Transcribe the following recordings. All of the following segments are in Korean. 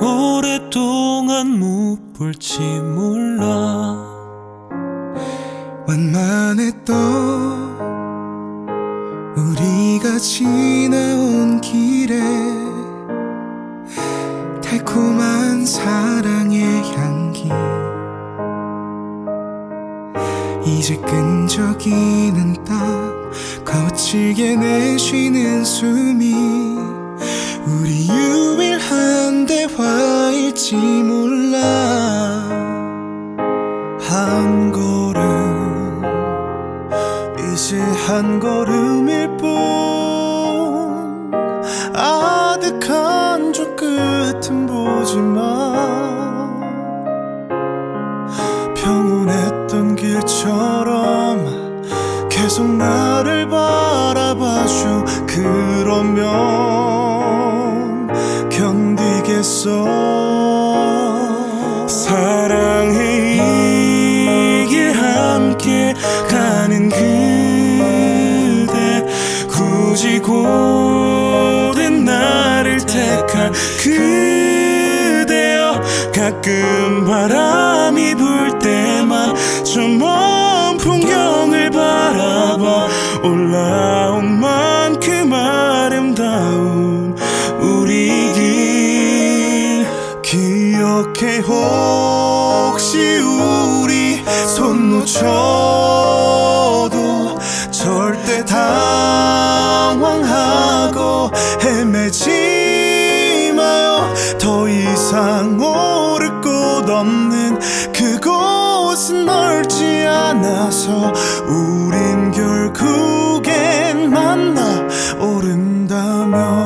오랫동안 못 볼지 몰라. 완만했던 우리가 지나온 길에 달콤한 사랑의 향기. 이제 끈적이는 땀 거칠게 내쉬는 숨이 우리 유일 한 대화일지 몰라. 한 걸음 이제 한 걸음일 뿐. 아득한 저 끝은 보지만 평온했던 길처럼 계속 나를 바라봐줘. 그러면 가는 그대. 굳이 고된 나를 택한 그대여 가끔 바람이 불 때만 저 먼 풍경을 바라봐. 올라온 만큼 아름다운 우리 길 기억해 혹시 우리 손 놓쳐도 절대 당황하고 헤매지 마요. 더 이상 오를 곳 없는 그곳은 넓지 않아서 우린 결국엔 만나 오른다면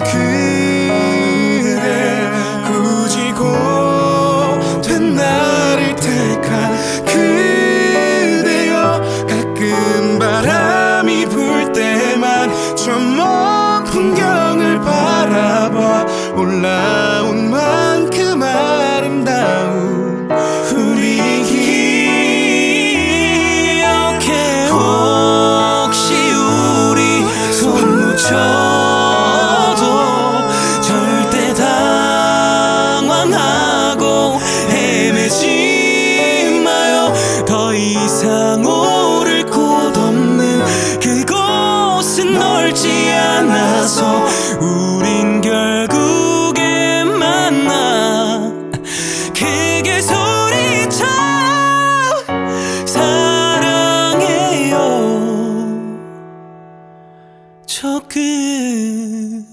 그대 굳이 고된 나를 택한 그대여 가끔 바람이 불 때만 저 먼 풍경을 바라봐 올라온 저 끝까지